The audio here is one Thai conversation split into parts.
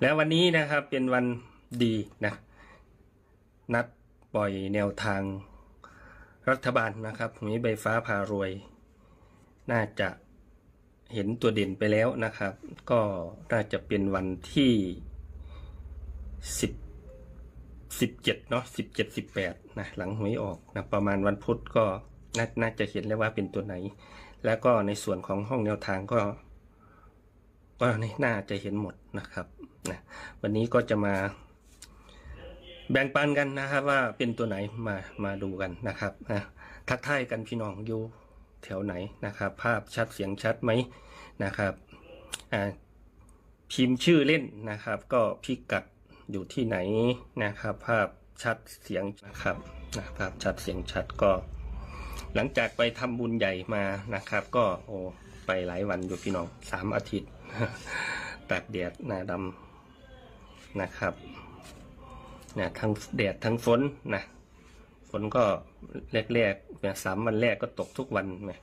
แล้ววันนี้นะครับเป็นวันดีนะนัดปล่อยแนวทางรัฐบาลนะครับมีใบฟ้าพารวย น่าจะเห็นตัวเด่นไปแล้วนะครับ ก็น่าจะเป็นวันที่สิบสิบเจ็ดเนาะสิบเจ็ดสิบแปดนะหลังหวยออกนะประมาณวันพุธก็นาน่าจะเห็นแล้วว่าเป็นตัวไหน แล้วก็ในส่วนของห้องแนวทางก็ ก็นี่น่าจะเห็นหมดนะครับนะวันนี้ก็จะมาแบ่งปันกันนะครับ ว่าเป็นตัวไหนมามาดูกันนะครับนะทักทายกันพี่น้องอยู่แถวไหนนะครับ ภาพชัดเสียงชัดไหมนะครับอ่าพิมพ์ชื่อเล่นนะครับ ก็พิกัดอยู่ที่ไหนนะครับ ภาพชัดเสียงนะครับนะภาพชัดเสียงชัดก็ หลังจากไปทำบุญใหญ่มานะครับ ก็โอ้ไปหลายวันอยู่พี่น้องสามอาทิตย์ตากแดดหนาดำนะครับนะทั้งแดดทั้งฝนนะฝนก็แรกๆเนี่ยสามวันแรกก็ตกทุกวันนะ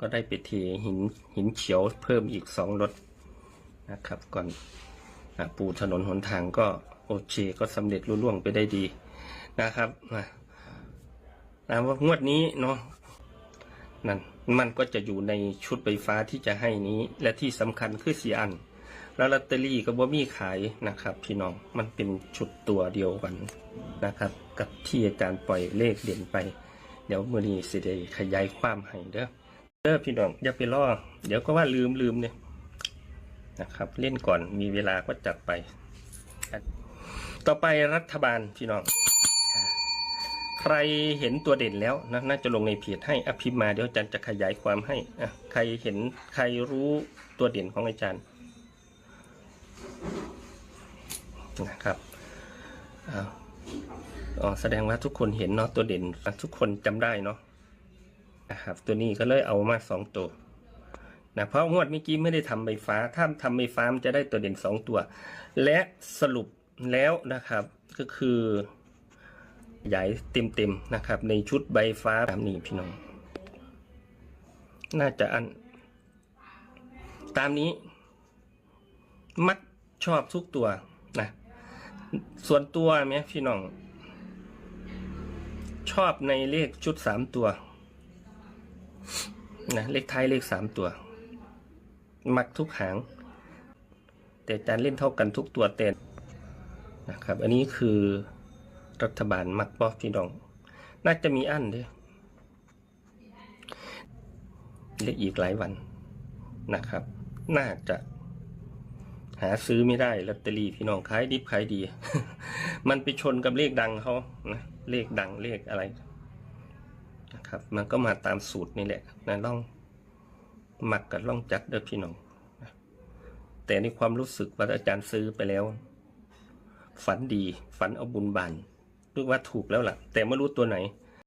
ก็ได้ไปเทหินหินเขียวเพิ่มอีกสองรถนะครับ ก่อนนะปูถนนหนทางก็โอเคก็สำเร็จรุ่ล่วงไปได้ดีนะครับนะ นะว่างวดนี้เนาะนั่นมันก็จะอยู่ในชุดไฟฟ้าที่จะให้นี้ และที่สำคัญคือสีอัน แล้วลอตเตอรี่ก็บ่มีขายนะครับ พี่น้องมันเป็นชุดตัวเดียวกันนะครับ กับที่อาจารย์ปล่อยเลขเด่นไป เดี๋ยวมือนี้สิได้ขยายความให้เด้อเด้อพี่น้องอย่าไปล่อเดี๋ยวก็ว่าลืมลืมเนี่ยนะครับ เล่นก่อนมีเวลาก็จัดไป ต่อไปรัฐบาลพี่น้อง รเห็นตัวเด่นแล้วนะน่าจะลงในเพจให้อภิมมาเดี๋ยวอาจารย์จะขยายความให้อะใครเห็นใครรู้ตัวเด่นของอาจารย์นะครับอ่าอ๋อแสดงว่าทุกคนเห็นเนาะตัวเด่นทุกคนจำได้เนาะนะครับตัวนี้ก็เลยเอามาสองตัวนะเพราะงวดเมื่อกี้ไม่ได้ทำใบฟ้า ถ้าทำใบฟ้ามันจะได้ตัวเด่นสองตัว และสรุปแล้วนะครับก็คือ ใหญ่เต็มๆนะครับ ในชุดใบฟ้าแบบนี้พี่น้อง น่าจะอัน ตามนี้ มักชอบทุกตัวนะส่วนตัวไหมพี่น้อง ชอบในเลขชุดสามตัวนะเลขท้ายเลขสามตัว มักทุกหาง แต่อาจารเล่นเท่ากันทุกตัวเต็นนะครับ อันนี้คือ รัฐบาลมักบอกพี่น้อง น่าจะมีอันด้วยเลืออีกหลายวันนะครับ น่าจะ หาซื้อไม่ได้ลอตเตอรี่พี่น้องขายดิบขายดี มันไปชนกับเลขดังเขานะเลขดังเลขอะไรนะครับ มันก็มาตามสูตรนี่แหละนะล่องหมักกับล่องจัดเด้อพี่น้องแต่ในความรู้สึกว่าอาจารย์ซื้อไปแล้ว ฝันดีฝันเอาบุญบาน รู้ว่าถูกแล้วล่ะ แต่ไม่รู้ตัวไหน